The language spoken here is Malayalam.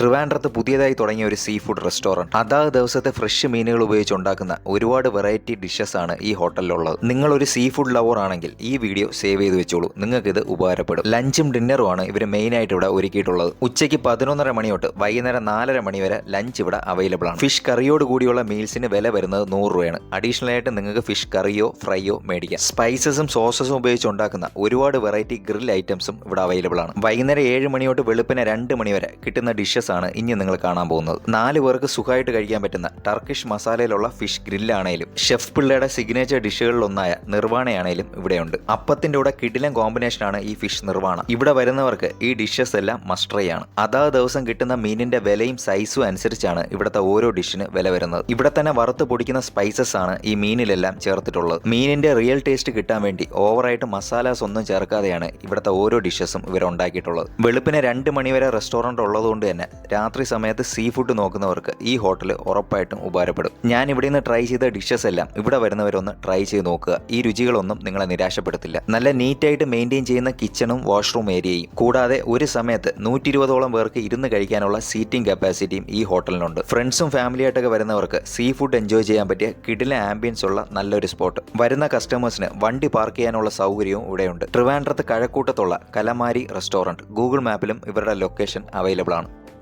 ട്രിവാൻഡ്രത്ത് പുതിയതായി തുടങ്ങിയ ഒരു സീ ഫുഡ് റെസ്റ്റോറന്റ് അതാത് ദിവസത്തെ ഫ്രഷ് മീനുകൾ ഉപയോഗിച്ച് ഉണ്ടാക്കുന്ന ഒരുപാട് വെറൈറ്റി ഡിഷസ് ആണ് ഈ ഹോട്ടലിലുള്ളത്. നിങ്ങൾ ഒരു സീ ഫുഡ് ലവർ ആണെങ്കിൽ ഈ വീഡിയോ സേവ് ചെയ്ത് വെച്ചോളൂ. നിങ്ങൾക്ക് ഇത് ഉപകാരപ്പെടും ലഞ്ചും ഡിന്നറും ആണ് ഇവർ മെയിൻ ആയിട്ട് ഇവിടെ ഒരുക്കിയിട്ടുള്ളത്. ഉച്ചയ്ക്ക് പതിനൊന്നര മണി തൊട്ട് വൈകുന്നേരം നാലര മണി വരെ ലഞ്ച് ഇവിടെ അവൈലബിൾ ആണ്. ഫിഷ് കറിയോട് കൂടിയുള്ള മീൽസിന് വില വരുന്നത് നൂറ് രൂപയാണ്. അഡീഷണൽ ആയിട്ട് നിങ്ങൾക്ക് ഫിഷ് കറിയോ ഫ്രൈയോ മേടിക്കാം. സ്പൈസസും സോസസും ഉപയോഗിച്ച് ഉണ്ടാക്കുന്ന ഒരുപാട് വെറൈറ്റി ഗ്രിൽ ഐറ്റംസും ഇവിടെ അവൈലബിൾ ആണ്. വൈകുന്നേരം ഏഴ് മണി തൊട്ട് വെളുപ്പിന് രണ്ട് മണി വരെ കിട്ടുന്ന ഡിഷസ് ആണ് ഇനി നിങ്ങൾ കാണാൻ പോകുന്നത്. നാല് പേർക്ക് സുഖമായിട്ട് കഴിക്കാൻ പറ്റുന്ന ടർക്കിഷ് മസാലയിലുള്ള ഫിഷ് ഗ്രില്ലാണേലും ഷെഫ് പിള്ളയുടെ സിഗ്നേച്ചർ ഡിഷുകളിലൊന്നായ നിർവാണയാണേലും ഇവിടെയുണ്ട്. അപ്പത്തിന്റെ കൂടെ കിടിലം കോമ്പിനേഷൻ ആണ് ഈ ഫിഷ് നിർവാണ ഇവിടെ വരുന്നവർക്ക് ഈ ഡിഷസ് എല്ലാം മസ്റ്ററിയാണ് അതാത് ദിവസം കിട്ടുന്ന മീനിന്റെ വിലയും സൈസും അനുസരിച്ചാണ് ഇവിടുത്തെ ഓരോ ഡിഷിന് വില വരുന്നത്. ഇവിടെ തന്നെ വറുത്ത് പൊടിക്കുന്ന സ്പൈസസ് ആണ് ഈ മീനിലെല്ലാം ചേർത്തിട്ടുള്ളത്. മീനിന്റെ റിയൽ ടേസ്റ്റ് കിട്ടാൻ വേണ്ടി ഓവറായിട്ട് മസാലാസ് ഒന്നും ചേർക്കാതെയാണ് ഇവിടുത്തെ ഓരോ ഡിഷസും ഇവർ ഉണ്ടാക്കിയിട്ടുള്ളത് വെളുപ്പിന് രണ്ട് മണിവരെ റെസ്റ്റോറന്റ് ഉള്ളതുകൊണ്ട് തന്നെ രാത്രി സമയത്ത് സീ ഫുഡ് നോക്കുന്നവർക്ക് ഈ ഹോട്ടൽ ഉറപ്പായിട്ടും ഉപകാരപ്പെടും. ഞാൻ ഇവിടെ നിന്ന് ട്രൈ ചെയ്ത ഡിഷസ് എല്ലാം ഇവിടെ വരുന്നവരൊന്ന് ട്രൈ ചെയ്ത് നോക്കുക. ഈ രുചികളൊന്നും നിങ്ങളെ നിരാശപ്പെടുത്തില്ല. നല്ല നീറ്റായിട്ട് മെയിന്റെയിൻ ചെയ്യുന്ന കിച്ചണും വാഷ്റൂം ഏരിയയും കൂടാതെ ഒരു സമയത്ത് നൂറ്റി ഇരുപതോളം പേർക്ക് ഇരുന്ന് കഴിക്കാനുള്ള സീറ്റിംഗ് കപ്പാസിറ്റിയും ഈ ഹോട്ടലിനുണ്ട് ഫ്രണ്ട്സും ഫാമിലിയായിട്ടൊക്കെ വരുന്നവർക്ക് സീ ഫുഡ് എൻജോയ് ചെയ്യാൻ പറ്റിയ കിടില ആംബിയൻസ് ഉള്ള നല്ലൊരു സ്പോട്ട് വരുന്ന കസ്റ്റമേഴ്സിന് വണ്ടി പാർക്ക് ചെയ്യാനുള്ള സൗകര്യവും ഇവിടെയുണ്ട്. ട്രിവാൻഡ്രത്ത് കഴക്കൂട്ടത്തുള്ള കലമാരി റെസ്റ്റോറന്റ് ഗൂഗിൾ മാപ്പിലും ഇവരുടെ ലൊക്കേഷൻ അവൈലബിൾ ആണ്.